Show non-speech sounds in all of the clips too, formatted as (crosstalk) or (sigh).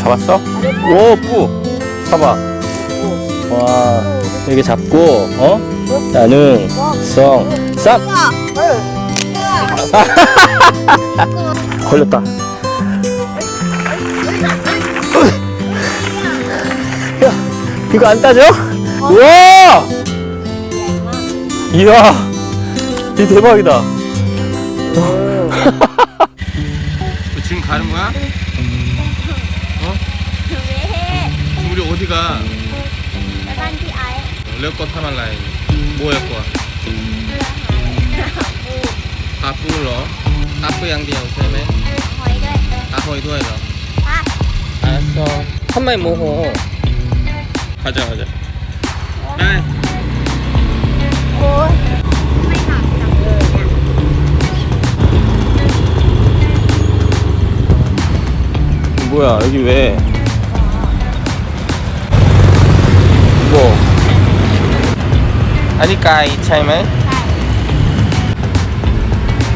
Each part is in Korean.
잡았어? 오, 뿌! 봐봐. 와, 이렇게 잡고, 어? 나는, 성, 쌈! (laughs) 걸렸다. 야, (laughs) 이거 안 따져? 우와! 이야, 이 대박이다. 지금 가는 거야? 어? 왜? 우리 어디가? 나간지 아예. 레코 타말라이. 뭐였고? 아 불러. 아프 양디야 쌤에. 아 거의 도해라. 알았어. 한마이 모호. 가자 가자. 네. 뭐야 여기 왜 뭐? 아니까 이 차이면 ใช่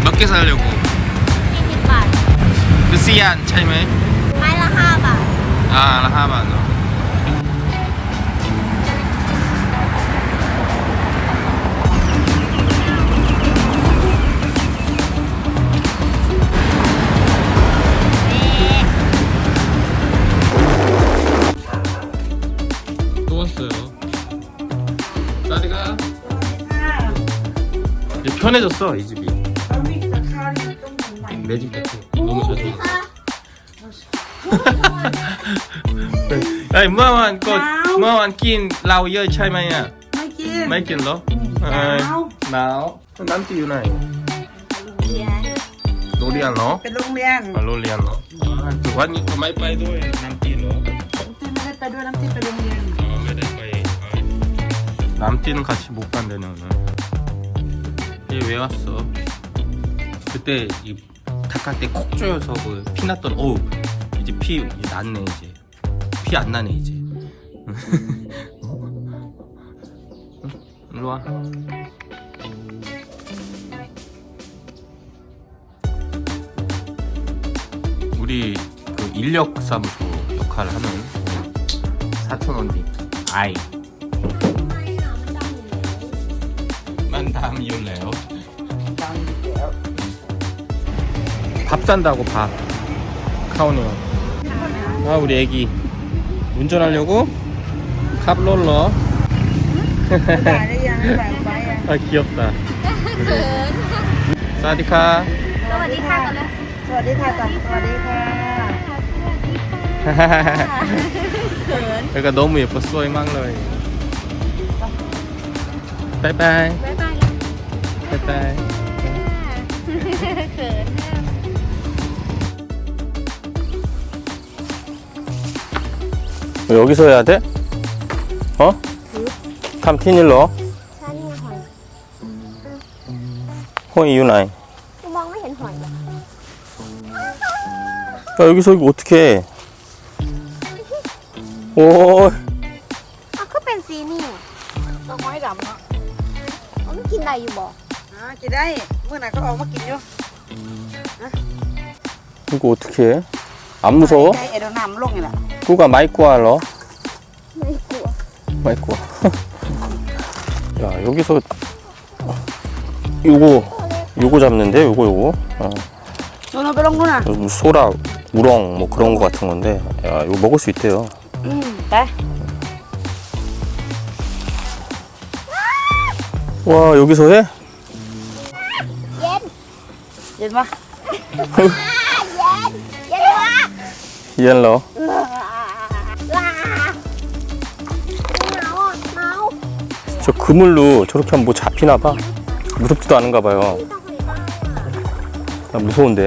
몇 개 사려고 40บาท 그 씨안 차이면 ไม้ละห้าบาท 아 하만 편해졌어 이 집이 매집 같은 너무 자주 야 뭐만 거 뭐만 낀 라우 여 차이만이야 mấy chuyện đó à, nào nắm tiêu này lô đi ăn nó à, lô đi ăn nó chủ quán như có máy bay thôi nắm tiêu nó 남띠는 같이 못 간대네 오늘. 얘 왜 왔어? 그때 이 닭할 때 콕 조여서 그 피 났던 어우 이제 피 이제 났네 이제 피 안 나네 이제. 일로 와. 우리 그 인력사무소 역할을 하는 사촌 언니 아이 มันทำอยู่แล้ว 밥 산다고 밥 카오네 아 우리 애기 운전하려고 컵롤러 (laughs) ด่าได้ยังไม่ด่าไปอ่ะ 아 귀엽다 เขิน 사디카 สวัสดีค่ะก่อนเลย สวัสดีค่ะก่อนสวัสดีค่ะ เขิน 그러니까 너무 예뻐 쏘이 막러이 빠이빠이 บ๊าย บายแล้ว 빠이빠이 เขิน 여기서 해야 돼? 어? 캄티닐러 ใช่นี่หอย 호이 유나이 มองไม่เห็นหอยเลย 야 여기서 이거 어떻게 해? 오 อ้าวก็เป็นซีนี่ ต้องห้อยดำเนาะ เอาไม่กินอะไรอยู่บ่ อ่ ากินได้เมื่อไหร่เขาออกมากินอยู่ 이거 어떻게 해? 안 무서워? ใจเอ็ดเอาน้ำลงนี่แหละ 꾸가 마이꾸 알러? ไม่กลัว 마이꾸 야 여기서 요거 요거 잡는데 요거 요거 어, ชวนเราไปลงนู่นน่ะ 요 소라 우렁 뭐 그런 거 같은 건데 야 이거 먹을 수 있대요 อืมไป 와 여기서 해? เย็น เห็นปะ (laughs) เย็น เย็นมาก 이엘러 ว้าหนาวอ่ะหนาว 저 그물로 저렇게 하면 뭐 잡히나 봐 무섭지도 않은가 봐요 ที่ต้องไปบ้านอ่ะ 나 무서운데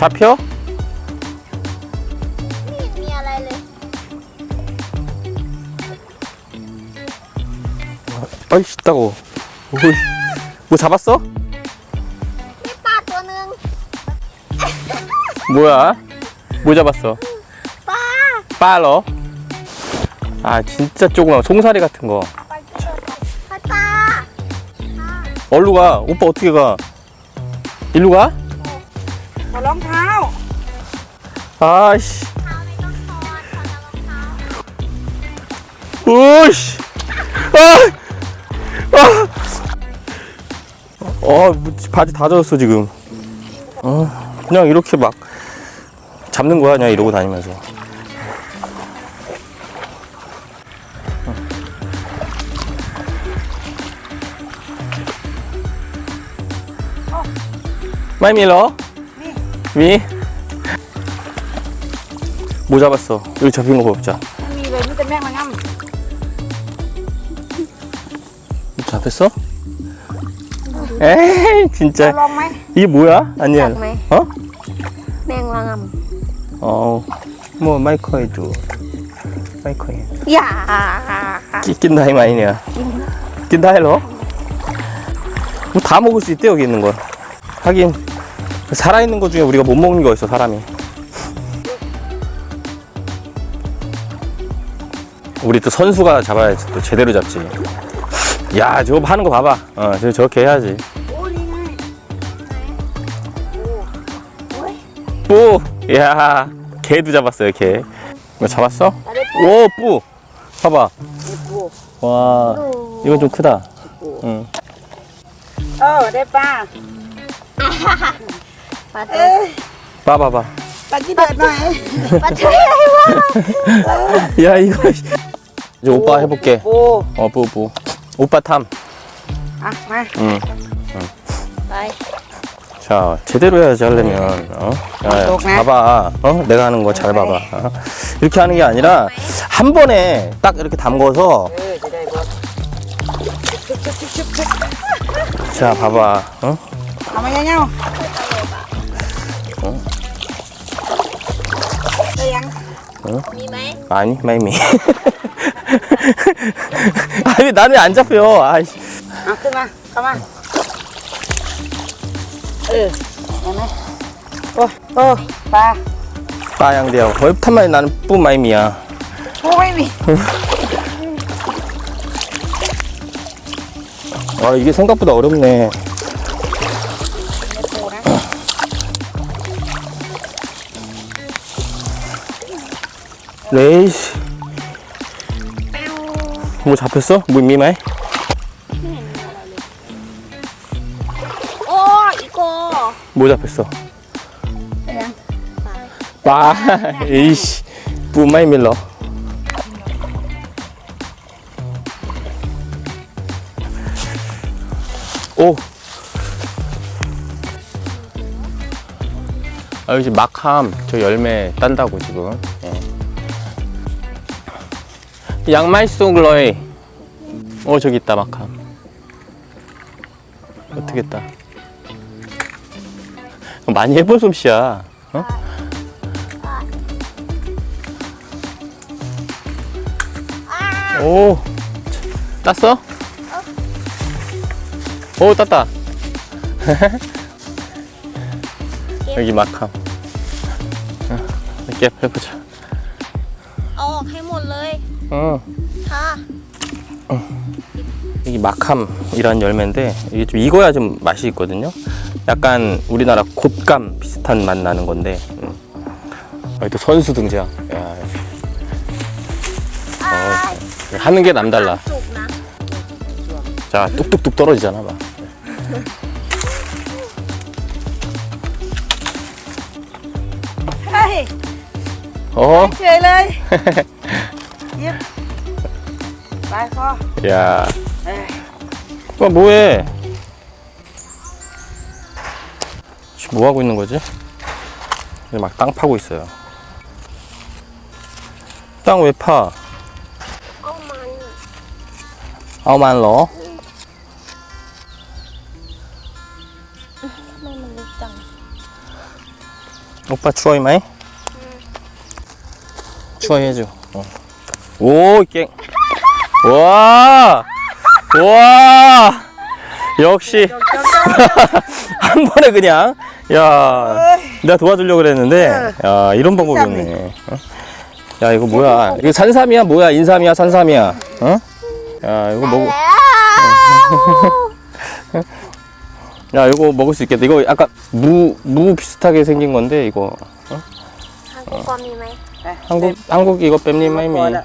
잡혀? ไม่เห็นมีอะไรเลย 아이 있다고 오이 뭐 잡았어? 뭐야? 뭐 잡았어? ปลา 빠러? 아 진짜 조그만 송사리 같은 거 ปลาปลาปลา 얼루 가 오빠 어떻게 가? 일로 가? ขอรองเท้า 아씨. 오씨. 아. 아. 어, 뭐, 바지 다 젖었어, 지금. 어, 그냥 이렇게 막 잡는 거야, 그냥 이러고 다니면서. 마이 밀러? 미? 뭐 잡았어? 여기 잡힌 거 보자. ไม่มีเลยมีแต่แมงละง 잡혔어? 에이 ำ 진짜 ลองไหม 이게 뭐야? 아니야 잡네. 어? 왕암. 어, 뭐 마이크에도 마이크에. 야. 끼낀 다이 마이냐. 낀다 헬로. 뭐다 먹을 수 있대 여기 있는 거. 하긴 살아 있는 거 중에 우리가 못 먹는 거 있어 사람이. 우리 또 선수가 잡아야지 또 제대로 잡지. 야 저거 하는 거 봐봐. 어, 저렇게 해야지. 뿌! 야 개도 잡았어요, 개. 이거 잡았어? 오, 뿌! 봐봐. 와, 이건 좀 크다. 응. 내 빠. 봐봐봐. (laughs) 야, 이거. 이제 오빠 해볼게. 어, 뿌, 뿌. 오빠 탐. 아, 응. 응. 자, 제대로 해야지 하려면. 어? 어? 야, 봐봐. 어? 내가 하는 거 잘 봐봐. 어? 이렇게 하는 게 아니라 한 번에 딱 이렇게 담궈서 자, 봐봐. 어? 어? 어? 아니, 마이미. (laughs) 아니, 나는 안 잡혀. 아이씨. Ang kuma. เข้ามาเออเห็นไหมโอ้โอ้ปลา 빠양대야. 얼탄만에 나는 뿐 마이미야. ปูไม่มี 아, 이게 생각보다 어렵네. ปูนะ 레이씨. 뭐 잡혔어? 뭐 미마이? 뭐 잡혔어? 빠. 아, 이씨. 뿌마이 밀러. 오. 아, 여기 막함 저 열매 딴다고 지금. 예. 양말 속러이. 어 저기 있다 막함. 어떻겠다. 많이 해본 솜씨야. 어? 오, 땄어? 오, 땄다. (laughs) 여기 막함. 어, 이렇게 해보자. เอาออกให้หมดเลย 어, ค่ะ 여기 막함이란 열매인데 이게 좀 익어야 좀 맛이 있거든요. 약간 우리나라 곶감 비슷한 맛 나는 건데 음. 아, 또 선수 등장 야. 어, 하는 게 남달라 자 뚝뚝뚝 떨어지잖아 막. 어? (laughs) 야. 뭐 뭐해? 뭐 하고 있는 거지? 막 땅 파고 있어요. 땅 왜 파? 어만러. 오빠 추워 이마이? 추워 해줘. 어. 오, 깽. 와! 와! 역시. (laughs) 한 번에 그냥. 야, 내가 도와주려고 그랬는데, 야, 이런 방법이 없네. 어? 야, 이거 뭐야? 이거 산삼이야, 뭐야? 인삼이야, 산삼이야. 어? 야, 이거 먹어. (laughs) 야, 이거 먹을 수 있겠다. 이거 아까 무, 무 비슷하게 생긴 건데, 이거. 어? 한국 껌이 한국, 한국 이거 뺨님마이미 러.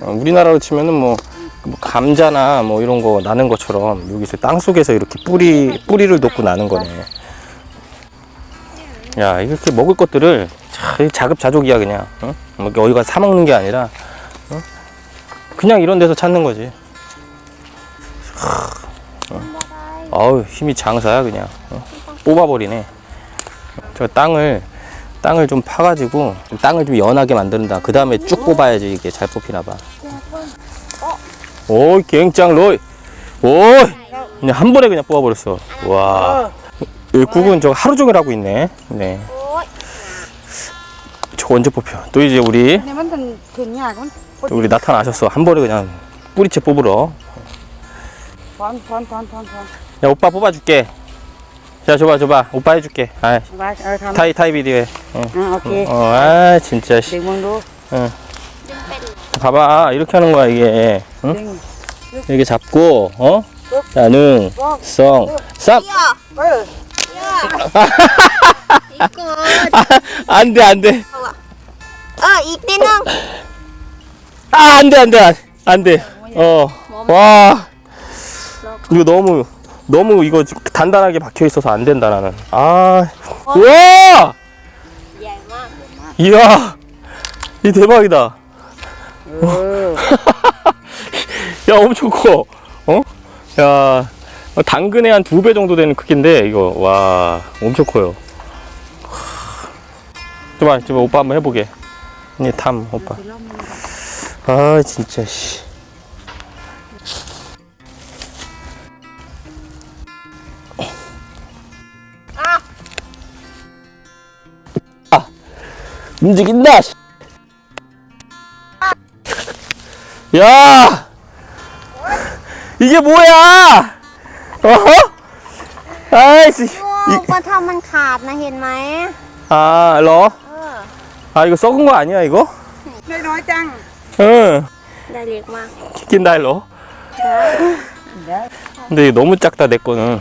어, 우리나라로 치면은 뭐, 뭐 감자나 뭐 이런 거 나는 것처럼 여기서 땅 속에서 이렇게 뿌리 뿌리를 놓고 나는 거네. 야 이렇게 먹을 것들을 자, 자급자족이야 그냥. 어? 뭐 이렇게 어디 가서 사 먹는 게 아니라 어? 그냥 이런 데서 찾는 거지. 어. 아우 힘이 장사야 그냥. 어? 뽑아버리네. 저 땅을 땅을 좀 파가지고 좀 땅을 좀 연하게 만든다. 그 다음에 쭉 뽑아야지 이게 잘 뽑히나 봐. 오이 갱짱 로이. 오이 그냥 한 번에 그냥 뽑아버렸어. 와. 국은 저 하루 종일 하고 있네. 네. 저 언제 뽑혀? 또 이제 우리 또 우리 나타나셨어. 한 번에 그냥 뿌리채 뽑으러. 반반반반반 야 오빠 뽑아줄게. 자 줘봐 줘봐. 오빠 해줄게. 아 타이 타이 비디오에. 응. 응, 오케이. 어, 아 진짜 씨. 응. 봐봐 이렇게 하는 거야 이게. 응? 이렇게 잡고 어? 나는 성쌈 이거 안 돼, 안 돼. 아 이때는 아, 안 돼, 안 돼. 안 돼. 어. 와. 이거 너무 너무 이거 단단하게 박혀 있어서 안 된다 나는. 어? 아와 이야. 이 대박이다. 음. (laughs) 야, 엄청 커. 어? 야. 어, 당근의 한 두 배 정도 되는 크기인데 이거 와 엄청 커요. 줘봐, 줘봐 오빠 한번 해보게. 이탐 오빠. 아 진짜 씨. 아 움직인다. 씨. 야 이게 뭐야? 어? 아이씨. ลูกก็ทำมันขาดนะเห็นไหม 아, 러? เออ 아, 이거 썩은 거 아니야, 이거? น้อยๆจัง 응. ได้เล็กมาก 치킨 달러. เดี๋ยว 근데 이거 너무 작다, 내 거는.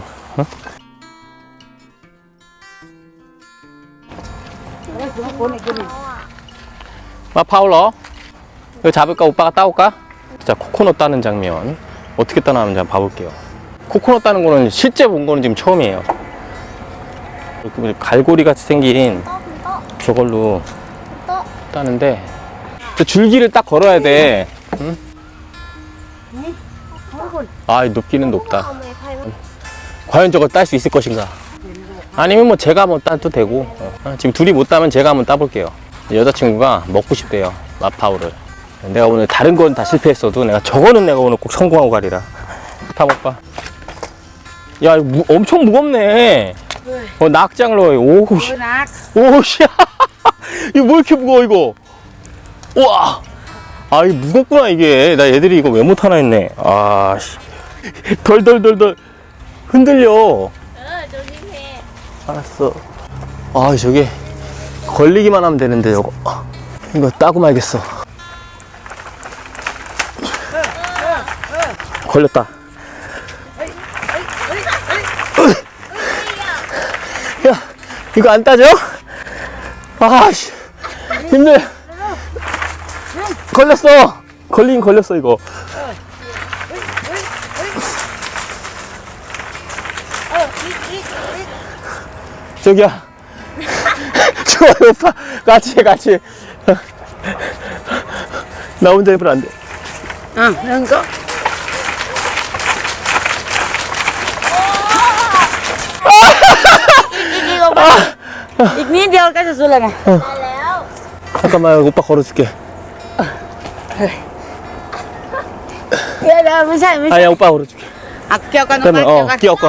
เดี๋ยวถึงคนอีกคนหนึ่ง 마 파울러. 이거 잡을까? 오빠가 따올까? 자, 코코넛 따는 장면. 어떻게 따나는지 한번 봐볼게요. 코코넛 따는 거는 실제 본 거는 지금 처음이에요. 갈고리 같이 생긴 저걸로 따는데 줄기를 딱 걸어야 돼. 응? 아, 높기는 높다. 과연 저걸 딸 수 있을 것인가? 아니면 뭐 제가 한번 따도 되고 어. 아, 지금 둘이 못 따면 제가 한번 따볼게요. 여자친구가 먹고 싶대요. 마파오를. 내가 오늘 다른 건 다 실패했어도 내가 저거는 내가 오늘 꼭 성공하고 가리라. (laughs) 타먹봐. 야 무, 엄청 무겁네. 어 낙장로. 오우씨. 어, 낙. 오씨. (laughs) 이거 왜 이렇게 무거워 이거? 우와. 아 이거 무겁구나 이게. 나 애들이 이거 왜 못하나 했네. 아씨. 덜덜덜덜. 흔들려. 아, 조심해. 알았어. 아 저게 걸리기만 하면 되는데 저거. 이거 따고 말겠어. 걸렸다. 이거 안 따져? 아씨. 힘들. 걸렸어. 걸린 걸렸어 이거. 저기야. (laughs) 좋아요 오빠. 같이 해 같이 (laughs) 나 혼자 해보면 안돼. 응, 그런 거? อีกนิดเดียวก็จะสุดแล้วไง ได้แล้ว 잠깐만 오빠 걸어줄게 เดี๋ยวเดี๋ยวไม่ใช่ไม่ใช่ 아니야 오빠 걸어줄게 อ่ะเกี่ยวกัน 그러면 เกี่ยว 어 กัน 끼워거